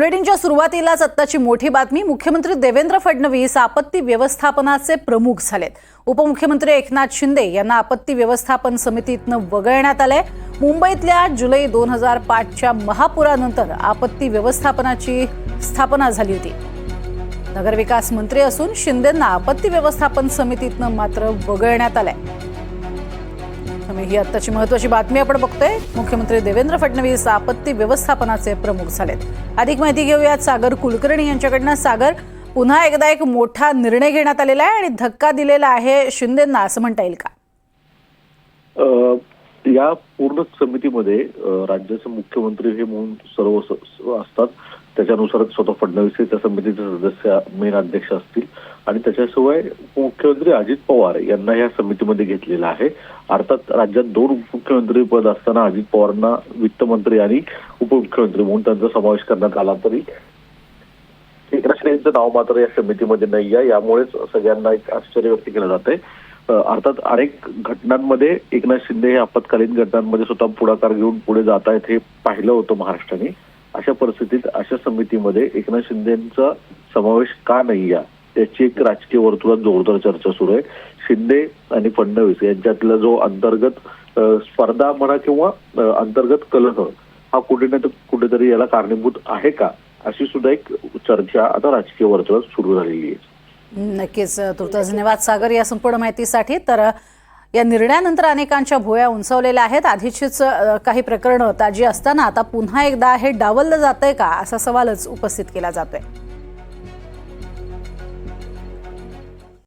बुलेटिनच्या सुरुवातीलाच आत्ताची मोठी बातमी. मुख्यमंत्री देवेंद्र फडणवीस आपत्ती व्यवस्थापनाचे प्रमुख झालेत. उपमुख्यमंत्री एकनाथ शिंदे यांना आपत्ती व्यवस्थापन समितीतनं वगळण्यात आलंय. मुंबईतल्या जुलै दोन हजार पाचच्या महापुरानंतर आपत्ती व्यवस्थापनाची स्थापना झाली होती. नगरविकास मंत्री असून शिंदेंना आपत्ती व्यवस्थापन समितीतनं मात्र वगळण्यात आलंय. त्यामुळे ही आत्ताची महत्वाची बातमी आपण बघतोय. मुख्यमंत्री देवेंद्र फडणवीस आपत्ती व्यवस्थापनाचे प्रमुख झालेत. अधिक माहिती घेऊयात सागर कुलकर्णी यांच्याकडनं. सागर पुन्हा एकदा एक मोठा निर्णय घेण्यात आलेला आहे आणि धक्का दिलेला आहे शिंदेना. असं म्हणता येईल का? या पूर्ण समितीमध्ये राज्याचे मुख्यमंत्री हे म्हणून सर्व असतात. त्याच्यानुसार स्वतः फडणवीस हे त्या समितीचे सदस्य मेन अध्यक्ष असतील. आणि त्याच्याशिवाय उपमुख्यमंत्री अजित पवार यांना या समितीमध्ये घेतलेलं आहे. अर्थात राज्यात दोन उपमुख्यमंत्री पद असताना अजित पवारांना वित्तमंत्री आणि उपमुख्यमंत्री म्हणून त्यांचा समावेश करण्यात आला तरी एकनाथ यांचं नाव मात्र या समितीमध्ये नाही आहे यामुळेच सगळ्यांना एक आश्चर्य व्यक्त केलं जात आहे अर्थात अनेक घटनांमध्ये एकनाथ शिंदे हे आपत्कालीन घटनांमध्ये स्वतः पुढाकार घेऊन पुढे जात आहेत हे पाहिलं होतं महाराष्ट्राने. अशा परिस्थितीत अशा समितीमध्ये एकनाथ शिंदेचा समावेश का नाही आहे त्याची एक राजकीय वर्तुळात जोरदार चर्चा सुरू आहे. शिंदे आणि फडणवीस यांच्यातला जो अंतर्गत स्पर्धा म्हणा किंवा अंतर्गत कलह हा कुठे ना कुठेतरी याला कारणीभूत आहे का? अशी सुद्धा एक चर्चा आता राजकीय वर्तुळात सुरू झालेली आहे. नक्कीच तुर्तास धन्यवाद सागर या संपूर्ण माहितीसाठी. तर या निर्णयानंतर अनेकांच्या भुया उंचावलेल्या आहेत. आधीचीच काही प्रकरणं ताजी असताना आता पुन्हा एकदा हे डावललं जातंय का? असा सवालच उपस्थित केला जातोय.